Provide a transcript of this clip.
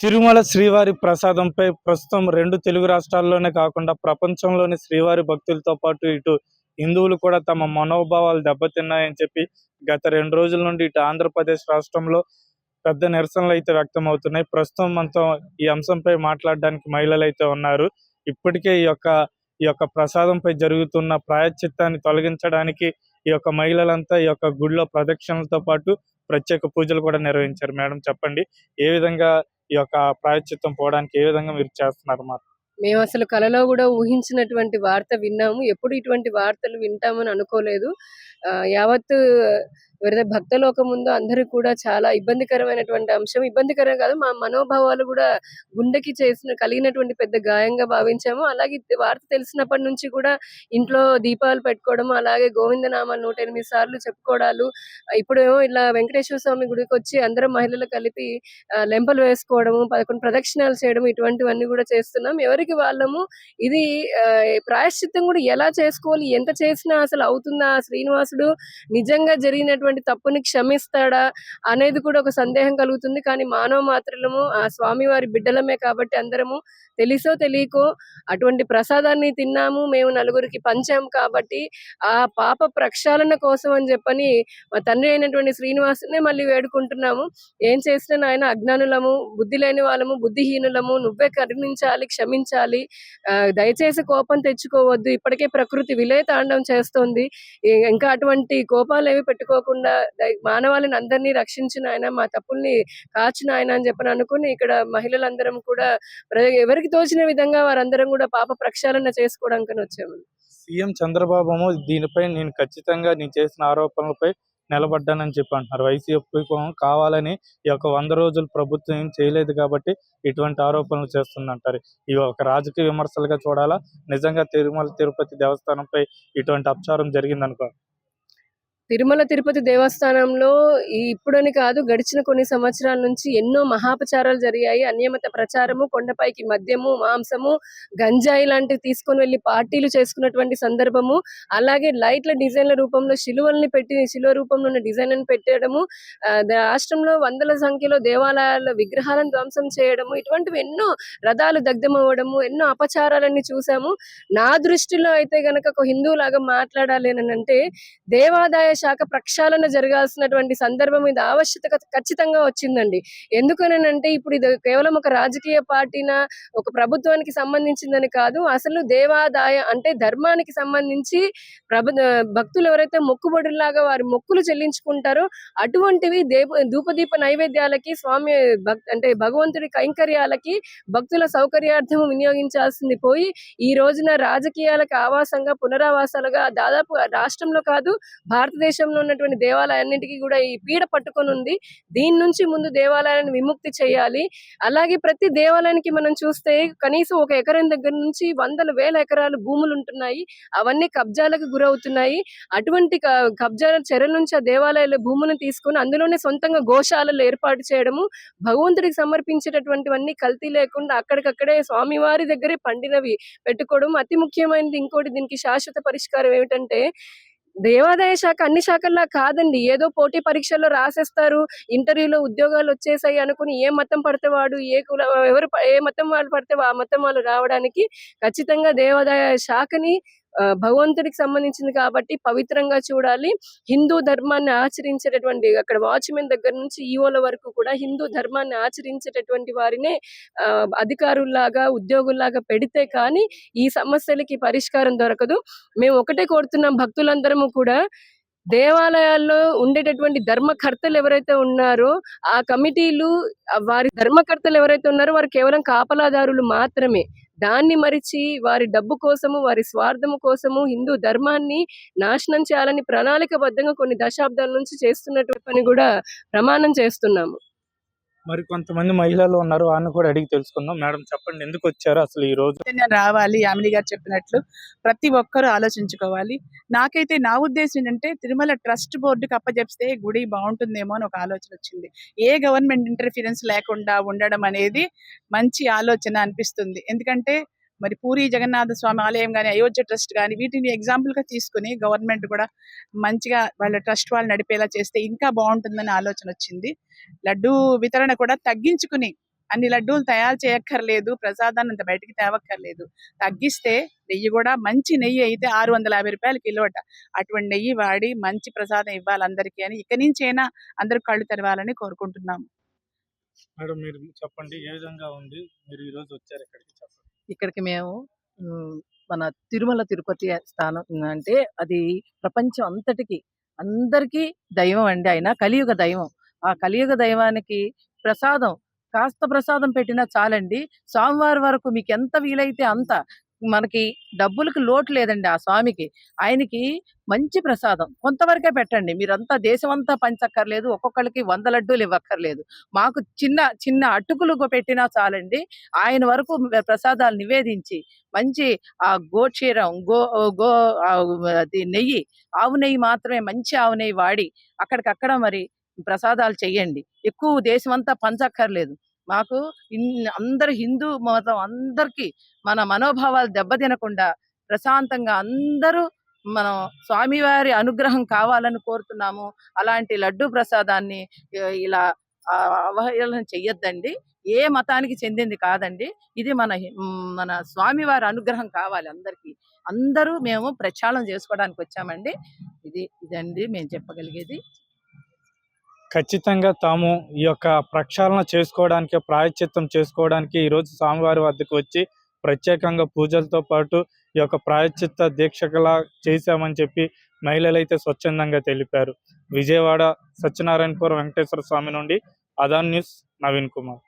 తిరుమల శ్రీవారి ప్రసాదంపై ప్రస్తుతం రెండు తెలుగు రాష్ట్రాల్లోనే కాకుండా ప్రపంచంలోని శ్రీవారి భక్తులతో పాటు ఇటు హిందువులు కూడా తమ మనోభావాలు దెబ్బతిన్నాయని చెప్పి గత రెండు రోజుల నుండి ఇటు ఆంధ్రప్రదేశ్ రాష్ట్రంలో పెద్ద నిరసనలు అయితే వ్యక్తం అవుతున్నాయి ప్రస్తుతం మనతో ఈ అంశంపై మాట్లాడడానికి మహిళలు అయితే ఉన్నారు. ఇప్పటికే ఈ యొక్క ఈ యొక్క ప్రసాదంపై జరుగుతున్న ప్రాయశ్చిత్తాన్ని తొలగించడానికి ఈ యొక్క మహిళలంతా ఈ యొక్క గుడిలో ప్రదక్షిణలతో పాటు ప్రత్యేక పూజలు కూడా నిర్వహించారు. మేడం చెప్పండి ఏ విధంగా ఈ యొక్క ప్రాయశ్చిత్తం పోవడానికి ఏ విధంగా మీరు చేస్తున్నారు మరి? మేము అసలు కలలో కూడా ఊహించినటువంటి వార్త విన్నాము. ఎప్పుడు ఇటువంటి వార్తలు వింటామని అనుకోలేదు. ఆ, ఎవరైతే భక్తలోకం ఉందో అందరికి కూడా చాలా ఇబ్బందికరమైనటువంటి అంశం. ఇబ్బందికరం కాదు మా మనోభావాలు కూడా గుండెకి చేసిన కలిగినటువంటి పెద్ద గాయంగా భావించాము. అలాగే వార్త తెలిసినప్పటి నుంచి కూడా ఇంట్లో దీపాలు పెట్టుకోవడం అలాగే గోవిందనామాలు నూట ఎనిమిది సార్లు చెప్పుకోవడాలు ఇప్పుడేమో ఇలా వెంకటేశ్వర స్వామి గుడికి వచ్చి అందరం మహిళలు కలిపి లెంపలు వేసుకోవడము పదకొండు ప్రదక్షిణాలు చేయడం ఇటువంటివన్నీ కూడా చేస్తున్నాం. ఎవరికి వాళ్ళము ఇది ప్రాయశ్చిత్తం కూడా ఎలా చేసుకోవాలి ఎంత చేసినా అసలు అవుతుందా? ఆ శ్రీనివాసుడు నిజంగా జరిగినటువంటి తప్పుని క్షమిస్తాడా అనేది కూడా ఒక సందేహం కలుగుతుంది. కానీ మానవ మాత్రలము ఆ స్వామివారి బిడ్డలమే కాబట్టి అందరము తెలిసో తెలియకో అటువంటి ప్రసాదాన్ని తిన్నాము మేము నలుగురికి పంచాము కాబట్టి ఆ పాప ప్రక్షాళన కోసం అని చెప్పని మా తండ్రి అయినటువంటి శ్రీనివాసునే మళ్ళీ వేడుకుంటున్నాము. ఏం చేసినా నాయన అజ్ఞానులము బుద్ధి లేని వాళ్ళము బుద్ధిహీనులము నువ్వే కరుణించాలి క్షమించాలి దయచేసి కోపం తెచ్చుకోవద్దు. ఇప్పటికే ప్రకృతి విలయ తాండం చేస్తోంది. ఇంకా అటువంటి కోపాలు ఏవి పెట్టుకోకుండా కాకుండా మానవాళిని అందరినీ రక్షించిన ఆయన మా తప్పుల్ని కాచిన ఆయన అని చెప్పని అనుకుని ఇక్కడ మహిళలందరం కూడా ఎవరికి తోచిన విధంగా వారందరం కూడా పాప ప్రక్షాళన చేసుకోవడానికి వచ్చాము. సీఎం చంద్రబాబు దీనిపై నేను ఖచ్చితంగా నేను చేసిన ఆరోపణలపై నిలబడ్డానని చెప్పి అంటున్నారు. వైసీపీ కావాలని ఈ యొక్క వంద రోజులు ప్రభుత్వం ఏం చేయలేదు కాబట్టి ఇటువంటి ఆరోపణలు చేస్తుందంటారు. ఇవి ఒక రాజకీయ విమర్శలుగా చూడాలా? నిజంగా తిరుమల తిరుపతి దేవస్థానంపై ఇటువంటి అపచారం జరిగిందనుకో తిరుమల తిరుపతి దేవస్థానంలో ఇప్పుడని కాదు గడిచిన కొన్ని సంవత్సరాల నుంచి ఎన్నో మహాపచారాలు జరిగాయి. అన్యమత ప్రచారము కొండపైకి మద్యము మాంసము గంజాయి లాంటివి తీసుకొని వెళ్ళి పార్టీలు చేసుకున్నటువంటి సందర్భము అలాగే లైట్ల డిజైన్ల రూపంలో శిలువల్ని పెట్టి శిలువ రూపంలో ఉన్న డిజైన్లను పెట్టడము ఆ, ద- రాష్ట్రంలో వందల సంఖ్యలో దేవాలయాల విగ్రహాలను ధ్వంసం చేయడము ఇటువంటివి ఎన్నో రథాలు దగ్ధమవ్వడము ఎన్నో అపచారాలన్నీ చూసాము. నా దృష్టిలో అయితే గనక ఒక హిందువులాగా మాట్లాడాలి అంటే దేవాదాయ శాఖ ప్రక్షాళన జరగాల్సినటువంటి సందర్భం ఇది ఆవశ్యకత ఖచ్చితంగా వచ్చిందండి. ఎందుకనంటే ఇప్పుడు ఇది కేవలం ఒక రాజకీయ పార్టీన ఒక ప్రభుత్వానికి సంబంధించిందని కాదు అసలు దేవాదాయ అంటే ధర్మానికి సంబంధించి ప్రభు భక్తులు ఎవరైతే మొక్కుబడుల్లాగా వారి మొక్కులు చెల్లించుకుంటారో అటువంటివి దేవ ధూపదీప నైవేద్యాలకి స్వామి భక్ అంటే భగవంతుడి కైంకర్యాలకి భక్తుల సౌకర్యార్థం వినియోగించాల్సింది పోయి ఈ రోజున రాజకీయాలకు ఆవాసంగా పునరావాసాలుగా దాదాపు రాష్ట్రంలో కాదు భారతదేశంలో ఉన్నటువంటి దేవాలయాన్నింటికి కూడా ఈ పీడ పట్టుకొని ఉంది. దీని నుంచి ముందు దేవాలయాన్ని విముక్తి చేయాలి. అలాగే ప్రతి దేవాలయానికి మనం చూస్తే కనీసం ఒక ఎకరం దగ్గర నుంచి వందల వేల ఎకరాలు భూములు ఉంటున్నాయి. అవన్నీ కబ్జాలకు గురవుతున్నాయి. అటువంటి కబ్జాల చెర నుంచి ఆ దేవాలయాల భూములను తీసుకొని అందులోనే సొంతంగా గోశాలలు ఏర్పాటు చేయడము భగవంతుడికి సమర్పించేటటువంటివన్నీ కల్తీ లేకుండా అక్కడికక్కడే స్వామివారి దగ్గరే పండినవి పెట్టుకోవడం. అతి ముఖ్యమైనది ఇంకోటి దీనికి శాశ్వత పరిష్కారం ఏమిటంటే దేవాదాయ శాఖ అన్ని శాఖల్లా కాదండి. ఏదో పోటీ పరీక్షల్లో రాసేస్తారు ఇంటర్వ్యూలో ఉద్యోగాలు వచ్చేసాయి అనుకుని ఏ మతం పడితే వాడు ఏ కుల ఎవరు ఏ మతం వాళ్ళు పడితే ఆ మతం వాళ్ళు రావడానికి ఖచ్చితంగా దేవాదాయ శాఖని భగవంతుడికి సంబంధించింది కాబట్టి పవిత్రంగా చూడాలి. హిందూ ధర్మాన్ని ఆచరించేటటువంటి అక్కడ వాచ్మెన్ దగ్గర నుంచి ఈవోల వరకు కూడా హిందూ ధర్మాన్ని ఆచరించేటటువంటి వారినే ఆ, అధికారుల్లాగా ఉద్యోగుల్లాగా పెడితే కానీ ఈ సమస్యలకి పరిష్కారం దొరకదు. మేము ఒకటే కోరుతున్నాం భక్తులందరము కూడా దేవాలయాల్లో ఉండేటటువంటి ధర్మకర్తలు ఎవరైతే ఉన్నారో ఆ కమిటీలు వారి ధర్మకర్తలు ఎవరైతే ఉన్నారో వారు కేవలం కాపలాదారులు మాత్రమే. దాన్ని మరిచి వారి డబ్బు కోసము వారి స్వార్థము కోసము హిందూ ధర్మాన్ని నాశనం చేయాలని ప్రణాళికబద్ధంగా కొన్ని దశాబ్దాల నుంచి చేస్తున్నటువంటి పని కూడా ప్రమాణం చేస్తున్నాము. మరి కొంతమంది మహిళలు ఉన్నారు వారిని కూడా అడిగి తెలుసుకుందాం. మేడం చెప్పండి ఎందుకు వచ్చారు అసలు ఈ రోజు? నేను రావాలి యామిని గారు చెప్పినట్లు. ప్రతి ఒక్కరూ ఆలోచించుకోవాలి. నాకైతే నా ఉద్దేశం ఏంటంటే తిరుమల ట్రస్ట్ బోర్డుకి అప్పచెప్తే గుడి బాగుంటుందేమో అని ఒక ఆలోచన వచ్చింది. ఏ గవర్నమెంట్ ఇంటర్ఫీరెన్స్ లేకుండా ఉండడం అనేది మంచి ఆలోచన అనిపిస్తుంది. ఎందుకంటే మరి పూరి జగన్నాథ స్వామి ఆలయం కానీ అయోధ్య ట్రస్ట్ కానీ వీటిని ఎగ్జాంపుల్గా తీసుకుని గవర్నమెంట్ కూడా మంచిగా వాళ్ళ ట్రస్ట్ వాళ్ళు నడిపేలా చేస్తే ఇంకా బాగుంటుందని ఆలోచన వచ్చింది. లడ్డు వితరణ కూడా తగ్గించుకుని అన్ని లడ్డూలు తయారు చేయక్కర్లేదు ప్రసాదాన్ని అంత బయటికి తేవక్కర్లేదు. తగ్గిస్తే నెయ్యి కూడా మంచి నెయ్యి అయితే ఆరు వందల యాభై రూపాయలు కిలోట అటువంటి నెయ్యి వాడి మంచి ప్రసాదం ఇవ్వాలి అందరికీ అని ఇక అయినా అందరూ కళ్ళు తెరవాలని కోరుకుంటున్నాము. మేడం మీరు చెప్పండి ఏ విధంగా ఉంది? మీరు ఈరోజు వచ్చారు ఇక్కడికి చెప్పండి. ఇక్కడికి మేము మన తిరుమల తిరుపతి స్థానం అంటే అది ప్రపంచం అంతటికి అందరికీ దైవం అండి ఆయన కలియుగ దైవం. ఆ కలియుగ దైవానికి ప్రసాదం కాస్త ప్రసాదం పెట్టినా చాలండి. స్వామివారి వరకు మీకు ఎంత వీలైతే అంత మనకి డబ్బులకు లోటు లేదండి ఆ స్వామికి. ఆయనకి మంచి ప్రసాదం. కొంతవరకే పెట్టండి. మీరంతా దేశం అంతా పంచక్కర్లేదు. ఒక్కొక్కరికి వంద లడ్డూలు ఇవ్వక్కర్లేదు. మాకు చిన్న చిన్న అటుకులు పెట్టినా చాలండి. ఆయన వరకు ప్రసాదాలు నివేదించి మంచి ఆ గోక్షీరం గో గో అది నెయ్యి ఆవు నెయ్యి మాత్రమే మంచి ఆవు నెయ్యి వాడి అక్కడికక్కడ మరి ప్రసాదాలు చెయ్యండి. ఎక్కువ దేశం అంతా పంచక్కర్లేదు. మాకు అందరు హిందూ మతం అందరికీ మన మనోభావాలు దెబ్బతినకుండా ప్రశాంతంగా అందరూ మనం స్వామివారి అనుగ్రహం కావాలని కోరుతున్నాము. అలాంటి లడ్డు ప్రసాదాన్ని ఇలా అవహేళన చెయ్యొద్దండి. ఏ మతానికి చెందింది కాదండి. ఇది మన మన స్వామివారి అనుగ్రహం కావాలి అందరికీ. అందరూ మేము ప్రక్షాళన చేసుకోవడానికి వచ్చామండి. ఇది ఇదండి మేము చెప్పగలిగేది. ఖచ్చితంగా తాము ఈ యొక్క ప్రక్షాళన చేసుకోవడానికి ప్రాయశ్చిత్తం చేసుకోవడానికి ఈ రోజు స్వామివారి వద్దకు వచ్చి ప్రత్యేకంగా పూజలతో పాటు ఈ యొక్క ప్రాయశ్చిత్త దీక్షకలా చేశామని చెప్పి మహిళలు అయితే స్వచ్ఛందంగా తెలిపారు. విజయవాడ సత్యనారాయణపురం వెంకటేశ్వర స్వామి నుండి అదాన్ న్యూస్ నవీన్ కుమార్.